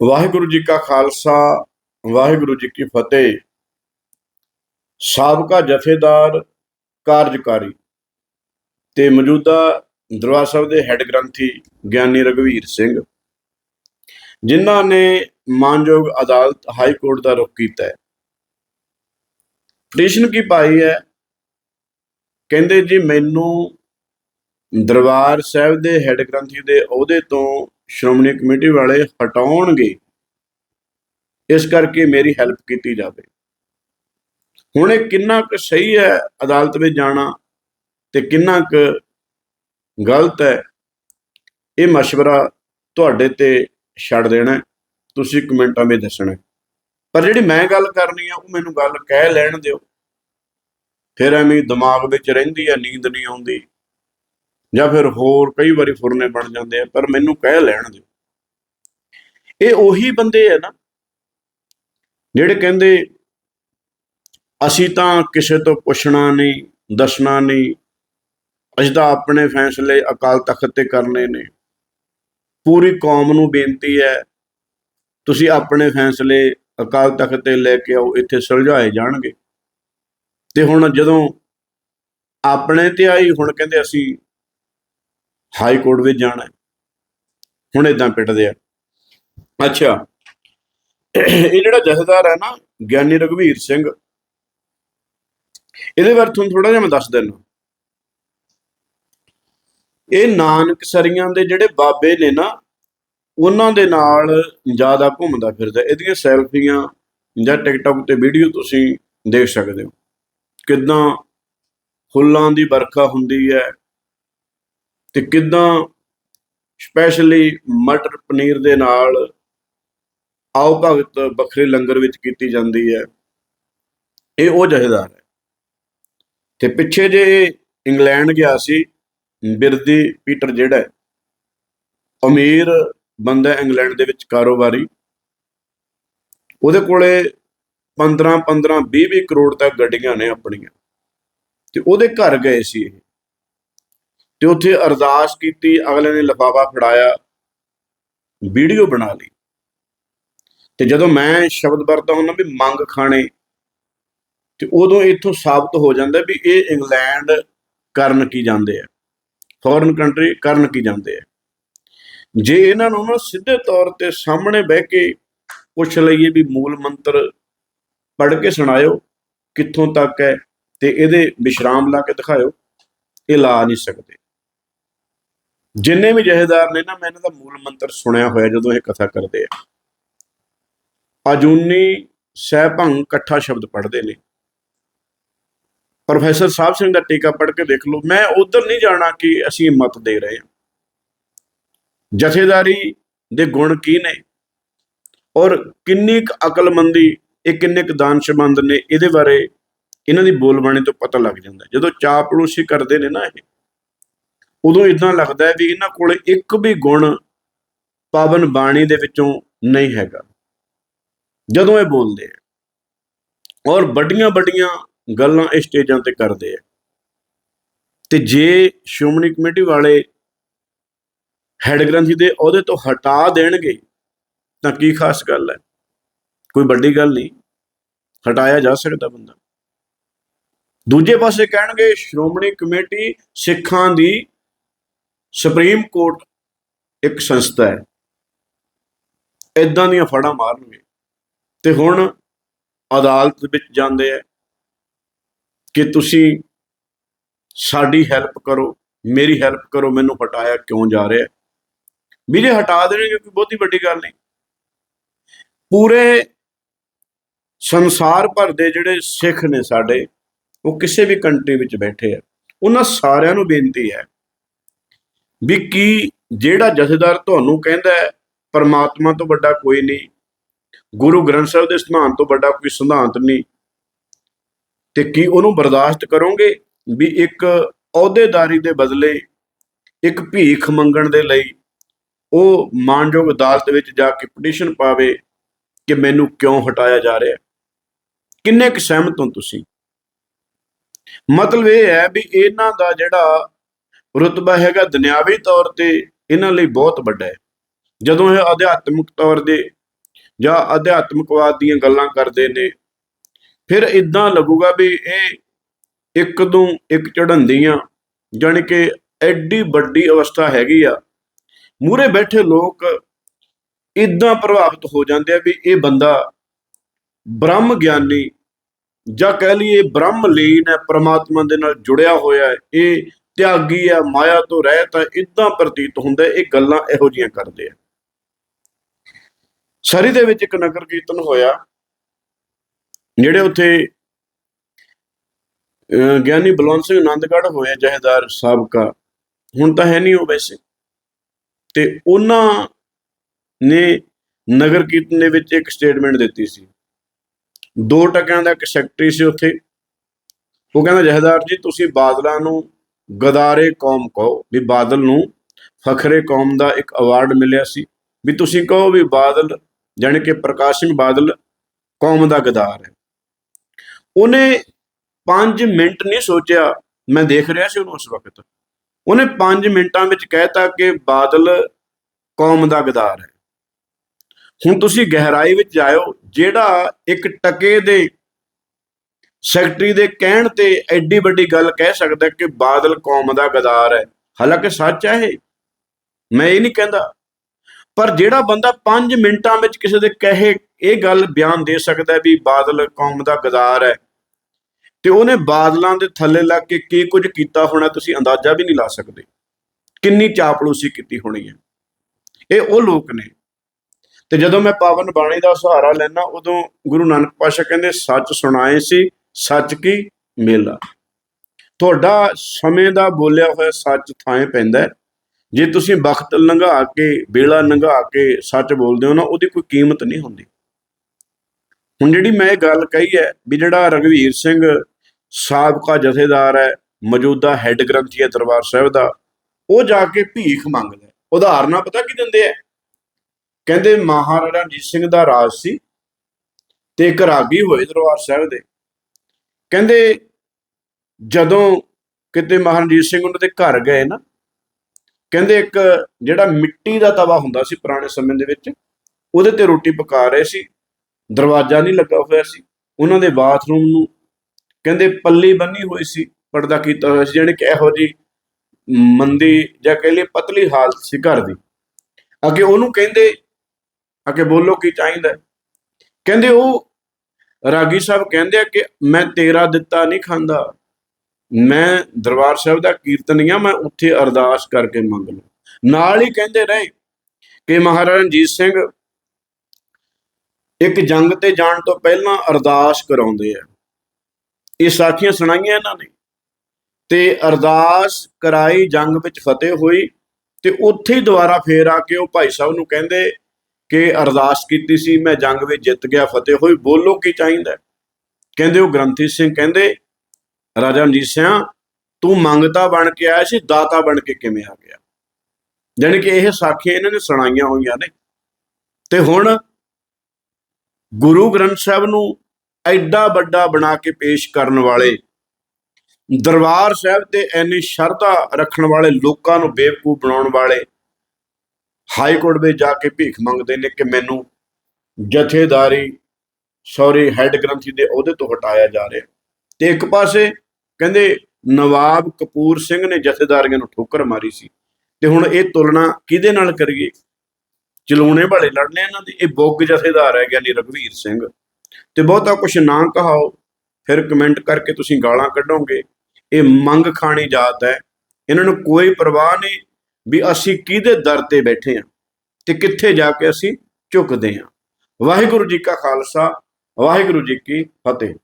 ਵਾਹਿਗੁਰੂ ਜੀ ਕਾ ਖਾਲਸਾ, ਵਾਹਿਗੁਰੂ ਜੀ ਕੀ ਫਤਿਹ। ਸਾਬਕਾ ਜਥੇਦਾਰ, ਕਾਰਜਕਾਰੀ ਤੇ ਮੌਜੂਦਾ ਦਰਬਾਰ ਸਾਹਿਬ ਦੇ ਹੈੱਡ ਗ੍ਰੰਥੀ ਗਿਆਨੀ ਰਗਵੀਰ ਸਿੰਘ, ਜਿਨ੍ਹਾਂ ਨੇ ਮਾਨਯੋਗ ਅਦਾਲਤ ਹਾਈ ਕੋਰਟ ਦਾ ਰੁਖ ਕੀਤਾ ਹੈ। ਪਟੀਸ਼ਨ ਕੀ ਪਾਈ ਹੈ? ਕਹਿੰਦੇ ਜੀ, ਮੈਨੂੰ ਦਰਬਾਰ ਸਾਹਿਬ ਦੇ ਹੈੱਡ ਗ੍ਰੰਥੀ ਦੇ ਅਹੁਦੇ ਤੋਂ ਸ਼੍ਰੋਮਣੀ ਕਮੇਟੀ ਵਾਲੇ ਹਟਾਉਣਗੇ, ਇਸ ਕਰਕੇ ਮੇਰੀ ਹੈਲਪ ਕੀਤੀ ਜਾਵੇ। ਹੁਣ ਇਹ ਕਿੰਨਾ ਕੁ ਸਹੀ ਹੈ ਅਦਾਲਤ ਵਿੱਚ ਜਾਣਾ ਤੇ ਕਿੰਨਾ ਕੁ ਗਲਤ ਹੈ, ਇਹ مشਵਰਾ ਤੁਹਾਡੇ ਤੇ ਛੱਡ ਦੇਣਾ ਤੁਸੀਂ ਕਮੈਂਟਾਂ ਵਿੱਚ ਦੱਸਣਾ ਪਰ ਜਿਹੜੀ ਮੈਂ ਗੱਲ ਕਰਨੀ ਆ, ਉਹ ਮੈਨੂੰ ਗੱਲ ਕਹਿ ਲੈਣ ਦਿਓ। ਫਿਰ ਐਵੇਂ ਦਿਮਾਗ ਵਿੱਚ ਰਹਿੰਦੀ ਆ ਨੀਂਦ ਨਹੀਂ ਆਉਂਦੀ। ਜਾਂ ਫਿਰ ਹੋਰ ਕਈ ਵਾਰੀ ਫੁਰਨੇ ਬਣ ਜਾਂਦੇ ਆ, ਪਰ ਮੈਨੂੰ ਕਹਿ ਲੈਣ ਦਿਓ। ਇਹ ਉਹੀ ਬੰਦੇ ਆ ਨਾ, ਜਿਹੜੇ ਕਹਿੰਦੇ, ਅਸੀਂ ਤਾਂ ਕਿਸੇ ਤੋਂ ਪੁੱਛਣਾ ਨਹੀਂ, ਦੱਸਣਾ ਨਹੀਂ, ਅਸੀਂ ਤਾਂ ਆਪਣੇ ਫੈਸਲੇ ਅਕਾਲ ਤਖਤ ਤੇ ਕਰਨੇ ਨੇ। ਪੂਰੀ ਕੌਮ ਨੂੰ ਬੇਨਤੀ ਹੈ, ਤੁਸੀਂ ਆਪਣੇ ਫੈਸਲੇ ਅਕਾਲ ਤਖਤ ਤੇ ਲੈ ਕੇ ਆਓ, ਇੱਥੇ ਸੁਲਝਾਏ ਜਾਣਗੇ। ਤੇ ਹੁਣ ਜਦੋਂ ਆਪਣੇ ਤੇ ਆਈ, ਹੁਣ ਕਹਿੰਦੇ ਅਸੀਂ ਹਾਈ ਕੋਰਟ ਵਿੱਚ ਜਾਣਾ ਹੁਣ ਇਦਾਂ ਪਿੱਟਦੇ ਆ। ਅੱਛਾ, ਇਹ ਜਿਹੜਾ ਜਥੇਦਾਰ ਹੈ ਨਾ, ਗਿਆਨੀ ਰਘਵੀਰ ਸਿੰਘ, ਇਹਦੇ ਬਾਰੇ ਤੁਹਾਨੂੰ ਥੋੜਾ ਜਿਹਾ ਮੈਂ ਦੱਸ ਦਿੰਦਾ। ਇਹ ਨਾਨਕਸਰੀਆਂ ਦੇ ਜਿਹੜੇ ਬਾਬੇ ਨੇ ਨਾ, ਉਹਨਾਂ ਦੇ ਨਾਲ ਜ਼ਿਆਦਾ ਘੁੰਮਦਾ ਫਿਰਦਾ। ਇਹਦੀਆਂ ਸੈਲਫੀਆਂ ਜਾਂ ਟਿਕਟੌਕ ਤੇ ਵੀਡੀਓ ਤੁਸੀਂ ਦੇਖ ਸਕਦੇ ਹੋ। ਕਿਦਾਂ ਫੁੱਲਾਂ ਦੀ ਵਰਖਾ ਹੁੰਦੀ ਹੈ ਤੇ ਕਿਦਾਂ ਸਪੈਸ਼ਲੀ ਮਟਰ ਪਨੀਰ ਦੇ ਨਾਲ ਆਓ ਭਗਤ ਵੱਖਰੇ ਲੰਗਰ ਵਿੱਚ ਕੀਤੀ ਜਾਂਦੀ ਹੈ, ਇਹ ਉਹ ਜਹੇਦਾਰ ਹੈ। ਤੇ ਪਿੱਛੇ ਜੇ ਇੰਗਲੈਂਡ ਗਿਆ ਸੀ, ਬਿਰਦੀ ਪੀਟਰ ਜਿਹੜਾ ਅਮੀਰ ਬੰਦਾ ਇੰਗਲੈਂਡ ਦੇ ਵਿੱਚ ਕਾਰੋਬਾਰੀ, ਉਹਦੇ ਕੋਲੇ 15 15 20 20 ਕਰੋੜ ਤੱਕ ਗੱਡੀਆਂ ਨੇ ਆਪਣੀਆਂ। ਤੇ ਉਹਦੇ ਘਰ ਗਏ ਸੀ ਇਹ। ਤੇ ਉੱਥੇ ਅਰਦਾਸ ਕੀਤੀ, ਅਗਲੇ ਨੇ ਲਿਫਾਫਾ ਫੜਾਇਆ, ਵੀਡੀਓ ਬਣਾ ਲਈ। ਤੇ ਜਦੋਂ ਮੈਂ ਸ਼ਬਦ ਵਰਤਦਾ ਹੁੰਦਾ ਵੀ ਮੰਗ ਖਾਣੇ, ਤੇ ਉਦੋਂ ਇੱਥੋਂ ਸਾਬਤ ਹੋ ਜਾਂਦਾ ਵੀ ਇਹ ਇੰਗਲੈਂਡ ਕਰਨ ਕੀ ਜਾਂਦੇ ਆ ਫੋਰਨ ਕੰਟਰੀ ਕਰਨ ਕੀ ਜਾਂਦੇ ਆ। ਜੇ ਇਹਨਾਂ ਨੂੰ ਨਾ ਸਿੱਧੇ ਤੌਰ ਤੇ ਸਾਹਮਣੇ ਬਹਿ ਕੇ ਪੁੱਛ ਲਈਏ ਵੀ ਮੂਲ ਮੰਤਰ ਪੜ੍ਹ ਕੇ ਸੁਣਾਇਓ, ਕਿੱਥੋਂ ਤੱਕ ਹੈ, ਤੇ ਇਹਦੇ ਵਿਸ਼ਰਾਮ ਲਾ ਕੇ ਦਿਖਾਇਓ, ਇਹ ਲਾ ਨਹੀਂ ਸਕਦੇ। ਜਿੰਨੇ ਵੀ ਜਹੇਦਾਰ ਨੇ ਨਾ, ਮੈਂ ਇਹਨਾਂ ਦਾ ਮੂਲ ਮੰਤਰ ਸੁਣਿਆ ਹੋਇਆ ਜਦੋਂ ਇਹ ਕਥਾ ਕਰਦੇ ਆ। ਅਜੂਨੀ ਸਹਿਭੰਗ ਇਕੱਠਾ ਸ਼ਬਦ ਪੜ੍ਹਦੇ ਨੇ। ਪ੍ਰੋਫੈਸਰ ਸਾਹਿਬ ਸਿੰਘ ਦਾ ਟੀਕਾ ਪੜ੍ਹ ਕੇ ਦੇਖ ਲਓ। ਮੈਂ ਉਧਰ ਨਹੀਂ ਜਾਣਾ ਕਿ ਅਸੀਂ ਮਤ ਦੇ ਰਹੇ ਹਾਂ। ਜਥੇਦਾਰੀ ਦੇ ਗੁਣ ਕੀ ਨੇ? ਔਰ ਕਿੰਨੀ ਕੁ ਅਕਲਮੰਦੀ, ਇਹ ਕਿੰਨੇ ਕੁ ਦਾਨਸ਼ਮੰਦ ਨੇ? ਇਹਦੇ ਬਾਰੇ ਇਹਨਾਂ ਦੀ ਬੋਲਬਾਣੀ ਤੋਂ ਪਤਾ ਲੱਗ ਜਾਂਦਾ। ਜਦੋਂ ਚਾਪਲੂਸੀ ਕਰਦੇ ਨੇ ਨਾ ਇਹ ਉਦੋਂ ਇਦਾਂ ਲੱਗਦਾ ਹੈ ਵੀ ਇਹਨਾਂ ਕੋਲ ਇੱਕ ਵੀ ਗੁਣ ਪਾਵਨ ਬਾਣੀ ਦੇ ਵਿੱਚੋਂ ਨਹੀਂ ਹੈਗਾ। ਜਦੋਂ ਇਹ ਬੋਲਦੇ ਆ, ਔਰ ਵੱਡੀਆਂ ਵੱਡੀਆਂ ਗੱਲਾਂ ਇਸ ਸਟੇਜਾਂ ਤੇ ਕਰਦੇ ਆ, ਤੇ ਜੇ ਸ਼੍ਰੋਮਣੀ ਕਮੇਟੀ ਵਾਲੇ ਹੈਡ ਗ੍ਰੰਥੀ ਦੇ ਅਹੁਦੇ ਤੋਂ ਹਟਾ ਦੇਣਗੇ, ਤਾਂ ਕੀ ਖਾਸ ਗੱਲ ਹੈ? ਕੋਈ ਵੱਡੀ ਗੱਲ ਨਹੀਂ। ਹਟਾਇਆ ਜਾ ਸਕਦਾ ਬੰਦਾ। ਦੂਜੇ ਪਾਸੇ ਕਹਿਣਗੇ, ਸ਼੍ਰੋਮਣੀ ਕਮੇਟੀ ਸਿੱਖਾਂ ਦੀ ਸੁਪਰੀਮ ਕੋਰਟ ਇੱਕ ਸੰਸਥਾ ਹੈ। ਇਦਾਂ ਦੀਆਂ ਫੜਾਂ ਮਾਰਨਗੇ। ਤੇ ਹੁਣ ਅਦਾਲਤ ਵਿੱਚ ਜਾਂਦੇ ਆ ਕਿ ਤੁਸੀਂ ਸਾਡੀ ਹੈਲਪ ਕਰੋ, ਮੇਰੀ ਹੈਲਪ ਕਰੋ, ਮੈਨੂੰ ਹਟਾਇਆ ਕਿਉਂ ਜਾ ਰਿਹਾ? ਵੀਰੇ ਹਟਾ ਦੇਣਗੇ ਕਿਉਂਕਿ ਬਹੁਤੀ ਵੱਡੀ ਗੱਲ ਨਹੀਂ। ਪੂਰੇ ਸੰਸਾਰ ਭਰ ਦੇ ਜਿਹੜੇ ਸਿੱਖ ਨੇ ਸਾਡੇ, ਉਹ ਕਿਸੇ ਵੀ ਕੰਟਰੀ ਵਿੱਚ ਬੈਠੇ ਆ। ਉਹਨਾਂ ਸਾਰਿਆਂ ਨੂੰ ਬੇਨਤੀ ਹੈ ਵੀ ਕੀ ਜਿਹੜਾ ਜਥੇਦਾਰ ਤੁਹਾਨੂੰ ਕਹਿੰਦਾ ਪਰਮਾਤਮਾ ਤੋਂ ਵੱਡਾ ਕੋਈ ਨਹੀਂ, ਗੁਰੂ ਗ੍ਰੰਥ ਸਾਹਿਬ ਦੇ ਸਿਧਾਂਤ ਤੋਂ ਵੱਡਾ ਕੋਈ ਸਿਧਾਂਤ ਨਹੀਂ, ਤੇ ਕੀ ਉਹਨੂੰ ਬਰਦਾਸ਼ਤ ਕਰੋਗੇ ਵੀ ਇੱਕ ਅਹੁਦੇਦਾਰੀ ਦੇ ਬਦਲੇ, ਇੱਕ ਭੀਖ ਮੰਗਣ ਦੇ ਲਈ ਉਹ ਮਾਨਯੋਗ ਅਦਾਲਤ ਵਿੱਚ ਜਾ ਕੇ ਪਟੀਸ਼ਨ ਪਾਵੇ ਕਿ ਮੈਨੂੰ ਕਿਉਂ ਹਟਾਇਆ ਜਾ ਰਿਹਾ? ਕਿੰਨੇ ਕੁ ਸਹਿਮਤ ਹੋ ਤੁਸੀਂ? ਮਤਲਬ ਇਹ ਹੈ ਵੀ ਇਹਨਾਂ ਦਾ ਜਿਹੜਾ ਰੁਤਬਾ ਹੈਗਾ ਦੁਨਿਆਵੀ ਤੌਰ ਤੇ ਇਹਨਾਂ ਲਈ ਬਹੁਤ ਵੱਡਾ ਹੈ। ਜਦੋਂ ਇਹ ਅਧਿਆਤਮਿਕ ਤੌਰ ਦੇ ਜਾਂ ਅਧਿਆਤਮਕਵਾਦ ਦੀਆਂ ਗੱਲਾਂ ਕਰਦੇ ਨੇ, ਫਿਰ ਇਦਾਂ ਲੱਗੂਗਾ ਵੀ ਇਹ ਇੱਕ ਤੋਂ ਇੱਕ ਚੜ੍ਹੰਦੀਆਂ ਜਾਣੀ ਕਿ ਐਡੀ ਵੱਡੀ ਅਵਸਥਾ ਹੈਗੀ ਆ। ਮੂਰੇ ਬੈਠੇ ਲੋਕ ਇਦਾਂ ਪ੍ਰਭਾਵਿਤ ਹੋ ਜਾਂਦੇ ਆ ਵੀ ਇਹ ਬੰਦਾ ਬ੍ਰਹਮ ਗਿਆਨੀ ਜਾਂ ਕਹਿ ਲਈਏ ਬ੍ਰਹਮ ਲੀਨ ਹੈ, ਪ੍ਰਮਾਤਮਾ ਦੇ ਨਾਲ ਜੁੜਿਆ ਹੋਇਆ ਹੈ। ਇਹ ਤਿਆਗੀ ਆ ਮਾਇਆ ਤੋਂ ਰਹਿਤ ਹੈ ਇਦਾਂ ਪ੍ਰਤੀਤ ਹੁੰਦਾ ਇਹ ਗੱਲਾਂ ਇਹੋ ਜੀਆਂ ਕਰਦੇ ਆ। ਸਰੀ ਦੇ ਵਿੱਚ ਇੱਕ ਨਗਰ ਕੀਰਤਨ ਹੋਇਆ ਜਿਹੜੇ ਉੱਥੇ ਅਹ, ਗਿਆਨੀ ਬਲਵੰਤ ਸਿੰਘ ਆਨੰਦਗੜ੍ਹ ਹੋਏ ਜਹੇਦਾਰ ਸਾਬਕਾ ਹੁਣ ਤਾਂ ਹੈ ਨਹੀਂ ਉਹ ਵੈਸੇ। ਤੇ ਉਹਨਾਂ ਨੇ ਨਗਰ ਕੀਰਤਨ ਦੇ ਵਿੱਚ ਇੱਕ ਸਟੇਟਮੈਂਟ ਦਿੱਤੀ ਸੀ। ਦੋ ਟਕਿਆਂ ਦਾ ਇੱਕ ਸੈਕਟਰੀ ਸੀ ਉੱਥੇ। ਉਹ ਕਹਿੰਦਾ ਜਹੇਦਾਰ ਜੀ ਤੁਸੀਂ ਬਾਦਲਾਂ ਨੂੰ ਗਦਾਰੇ ਕੌਮ ਕਹੋ ਵੀ ਬਾਦਲ ਨੂੰ ਫਖਰੇ ਕੌਮ ਦਾ ਇੱਕ ਅਵਾਰਡ ਮਿਲਿਆ ਸੀ। ਵੀ ਤੁਸੀਂ ਕਹੋ ਵੀ ਬਾਦਲ ਜਾਣੀ ਕਿ ਪ੍ਰਕਾਸ਼ ਸਿੰਘ ਬਾਦਲ ਕੌਮ ਦਾ ਗਦਾਰ ਹੈ। ਉਹਨੇ 5 ਮਿੰਟ ਨਹੀਂ ਸੋਚਿਆ, ਮੈਂ ਦੇਖ ਰਿਹਾ ਸੀ ਉਹਨੂੰ ਉਸ ਵਕਤ। ਉਹਨੇ 5 ਮਿੰਟਾਂ ਵਿੱਚ ਕਹਿਤਾ ਕਿ ਬਾਦਲ ਕੌਮ ਦਾ ਗਦਾਰ ਹੈ। ਹੁਣ ਤੁਸੀਂ ਗਹਿਰਾਈ ਵਿੱਚ ਜਾਇਓ, ਜਿਹੜਾ ਇੱਕ ਟਕੇ ਦੇ ਸੈਕਟਰੀ ਦੇ ਕਹਿਣ ਤੇ ਐਡੀ ਵੱਡੀ ਗੱਲ ਕਹਿ ਸਕਦਾ ਕਿ ਬਾਦਲ ਕੌਮ ਦਾ ਗਦਾਰ ਹੈ। ਹਾਲਾਂਕਿ ਸੱਚ ਹੈ ਇਹ। ਮੈਂ ਇਹ ਨਹੀਂ ਕਹਿੰਦਾ। ਪਰ ਜਿਹੜਾ ਬੰਦਾ 5 ਮਿੰਟਾਂ ਵਿੱਚ ਕਿਸੇ ਦੇ ਕਹੇ ਇਹ ਗੱਲ ਬਿਆਨ ਦੇ ਸਕਦਾ ਵੀ ਬਾਦਲ ਕੌਮ ਦਾ ਗਦਾਰ ਹੈ ਤੇ ਉਹਨੇ ਬਾਦਲਾਂ ਦੇ ਥੱਲੇ ਲੱਗ ਕੇ ਕੀ ਕੁਝ ਕੀਤਾ ਹੋਣਾ ਤੁਸੀਂ ਅੰਦਾਜ਼ਾ ਵੀ ਨਹੀਂ ਲਾ ਸਕਦੇ। ਕਿੰਨੀ ਚਾਪਲੂਸੀ ਕੀਤੀ ਹੋਣੀ ਹੈ। ਇਹ ਉਹ ਲੋਕ ਨੇ। ਤੇ ਜਦੋਂ ਮੈਂ ਪਾਵਨ ਬਾਣੀ ਦਾ ਸਹਾਰਾ ਲੈਣਾ ਉਦੋਂ ਗੁਰੂ ਨਾਨਕ ਪਾਤਸ਼ਾਹ ਕਹਿੰਦੇ, ਸੱਚ ਸੁਣਾਏ ਸੀ ਸੱਚ ਕੀ ਮੇਲਾ। ਤੁਹਾਡਾ ਸਮੇਂ ਦਾ ਬੋਲਿਆ ਹੋਇਆ ਸੱਚ ਥਾਂ ਪੈਂਦਾ ਜੇ ਤੁਸੀਂ ਵਕਤ ਲੰਘਾ ਕੇ, ਵੇਲਾ ਲੰਘਾ ਕੇ ਸੱਚ ਬੋਲਦੇ ਹੋ ਨਾ, ਉਹਦੀ ਕੋਈ ਕੀਮਤ ਨਹੀਂ ਹੁੰਦੀ। ਹੁਣ ਜਿਹੜੀ ਮੈਂ ਇਹ ਗੱਲ ਕਹੀ ਹੈ ਵੀ ਜਿਹੜਾ ਰਗਵੀਰ ਸਿੰਘ ਸਾਬਕਾ ਜਥੇਦਾਰ ਹੈ, ਮੌਜੂਦਾ ਹੈੱਡ ਗ੍ਰੰਥੀ ਹੈ ਦਰਬਾਰ ਸਾਹਿਬ ਦਾ, ਉਹ ਜਾ ਕੇ ਭੀਖ ਮੰਗਦਾ ਉਦਾਹਰਨਾਂ ਪਤਾ ਕੀ ਦਿੰਦੇ ਆ ਕਹਿੰਦੇ ਮਹਾਰਾਜਾ ਰਣਜੀਤ ਸਿੰਘ ਦਾ ਰਾਜ ਸੀ ਤੇ ਇੱਕ ਰਾਗੀ ਹੋਏ ਦਰਬਾਰ ਸਾਹਿਬ ਦੇ। ਕਹਿੰਦੇ ਜਦੋਂ ਕਿਤੇ ਮਹਾਰਾਜਾ ਸਿੰਘ ਉਹਨਾਂ ਦੇ ਘਰ ਗਏ ਨਾ, ਕਹਿੰਦੇ ਇੱਕ ਜਿਹੜਾ ਮਿੱਟੀ ਦਾ ਤਵਾ ਹੁੰਦਾ ਸੀ ਪੁਰਾਣੇ ਸਮੇਂ ਦੇ ਵਿੱਚ, ਉਹਦੇ ਤੇ ਰੋਟੀ ਪਕਾ ਰਹੇ ਸੀ, ਦਰਵਾਜ਼ਾ ਨਹੀਂ ਲੱਗਾ ਹੋਇਆ ਸੀ, ਉਹਨਾਂ ਦੇ ਬਾਥਰੂਮ ਨੂੰ ਕਹਿੰਦੇ ਪੱਲੀ ਬੰਨੀ ਹੋਈ ਸੀ, ਪਰਦਾ ਕੀਤਾ ਹੋਇਆ ਸੀ, ਜਾਣੀ ਕਿ ਇਹੋ ਜੀ ਮੰਦੀ ਜਾਂ ਕਹਿ ਲਈਏ ਪਤਲੀ ਹਾਲਤ ਸੀ ਘਰ ਦੀ। ਅੱਗੇ ਉਹਨੂੰ ਕਹਿੰਦੇ, ਅੱਗੇ ਬੋਲੋ ਕੀ ਚਾਹੀਦਾ ਕਹਿੰਦੇ ਉਹ ਰਾਗੀ ਸਾਹਿਬ ਕਹਿੰਦੇ ਆ ਕਿ ਮੈਂ ਤੇਰਾ ਦਿੱਤਾ ਨਹੀਂ ਖਾਂਦਾ। ਮੈਂ ਦਰਬਾਰ ਸਾਹਿਬ ਦਾ ਕੀਰਤਨੀਆ ਮੈਂ ਉੱਥੇ ਅਰਦਾਸ ਕਰਕੇ ਮੰਗ ਲਵਾਂ ਨਾਲ ਹੀ ਕਹਿੰਦੇ ਰਹੇ ਕਿ ਮਹਾਰਾਜਾ ਰਣਜੀਤ ਸਿੰਘ ਇੱਕ ਜੰਗ ਤੇ ਜਾਣ ਤੋਂ ਪਹਿਲਾਂ ਅਰਦਾਸ ਕਰਾਉਂਦੇ ਆ। ਇਹ ਸਾਖੀਆਂ ਸੁਣਾਈਆਂ ਇਹਨਾਂ ਨੇ। ਤੇ ਅਰਦਾਸ ਕਰਾਈ, ਜੰਗ ਵਿੱਚ ਫਤਿਹ ਹੋਈ ਤੇ ਉੱਥੇ ਹੀ ਦੁਬਾਰਾ ਫੇਰ ਆ ਕੇ ਉਹ ਭਾਈ ਸਾਹਿਬ ਨੂੰ ਕਹਿੰਦੇ ਕਿ ਅਰਦਾਸ ਕੀਤੀ ਸੀ, ਮੈਂ ਜੰਗ ਵਿੱਚ ਜਿੱਤ ਗਿਆ, ਫਤਿਹ ਹੋਈ, ਬੋਲੋ ਕੀ ਚਾਹੀਦਾ ਕਹਿੰਦੇ, ਉਹ ਗ੍ਰੰਥੀ ਸਿੰਘ ਕਹਿੰਦੇ, ਰਾਜਾ ਰਣਜੀਤ ਸਿੰਘ ਤੂੰ ਮੰਗਤਾ ਬਣ ਕੇ ਆਇਆ ਸੀ, ਦਾਤਾ ਬਣ ਕੇ ਕਿਵੇਂ ਆ ਗਿਆ? ਜਾਣੀ ਕਿ ਇਹ ਸਾਖੀਆਂ ਇਹਨਾਂ ਨੇ ਸੁਣਾਈਆਂ ਹੋਈਆਂ ਨੇ। ਤੇ ਹੁਣ ਗੁਰੂ ਗ੍ਰੰਥ ਸਾਹਿਬ ਨੂੰ ਐਡਾ ਵੱਡਾ ਬਣਾ ਕੇ ਪੇਸ਼ ਕਰਨ ਵਾਲੇ ਦਰਬਾਰ ਸਾਹਿਬ ਤੇ ਐਨੀ ਸ਼ਰਧਾ ਰੱਖਣ ਵਾਲੇ ਲੋਕਾਂ ਨੂੰ ਬੇਵਕੂਫ ਬਣਾਉਣ ਵਾਲੇ ਹਾਈ ਕੋਰਟ ਵਿੱਚ ਜਾ ਕੇ ਭੀਖ ਮੰਗਦੇ ਨੇ ਕਿ ਮੈਨੂੰ ਜਥੇਦਾਰੀ, ਸੌਰੀ, ਹੈੱਡ ਗ੍ਰੰਥੀ ਦੇ ਅਹੁਦੇ ਤੋਂ ਹਟਾਇਆ ਜਾ ਰਿਹਾ। ਤੇ ਇੱਕ ਪਾਸੇ ਕਹਿੰਦੇ ਨਵਾਬ ਕਪੂਰ ਸਿੰਘ ਨੇ ਜਥੇਦਾਰੀਆਂ ਨੂੰ ਠੋਕਰ ਮਾਰੀ ਸੀ। ਤੇ ਹੁਣ ਇਹ ਤੁਲਨਾ ਕਿਹਦੇ ਨਾਲ ਕਰੀਏ? ਚਲਾਉਣੇ ਵਾਲੇ ਲੜਨੇ ਇਹਨਾਂ ਦੇ। ਇਹ ਬੁੱਗ ਜਥੇਦਾਰ ਹੈ ਗਿਆਨੀ ਰਘਵੀਰ ਸਿੰਘ। ਤੇ ਬਹੁਤਾ ਕੁਝ ਨਾ ਕਹਾਓ, ਫਿਰ ਕਮੈਂਟ ਕਰਕੇ ਤੁਸੀਂ ਗਾਲਾਂ ਕੱਢੋਗੇ। ਇਹ ਮੰਗ ਖਾਣੀ ਜਾਤ ਹੈ। ਇਹਨਾਂ ਨੂੰ ਕੋਈ ਪਰਵਾਹ ਨਹੀਂ। ਵੀ ਅਸੀਂ ਕਿਹਦੇ ਦਰ ਤੇ ਬੈਠੇ ਹਾਂ ਤੇ ਕਿੱਥੇ ਜਾ ਕੇ ਅਸੀਂ ਝੁਕਦੇ ਹਾਂ। ਵਾਹਿਗੁਰੂ ਜੀ ਕਾ ਖਾਲਸਾ, ਵਾਹਿਗੁਰੂ ਜੀ ਕੀ ਫਤਿਹ।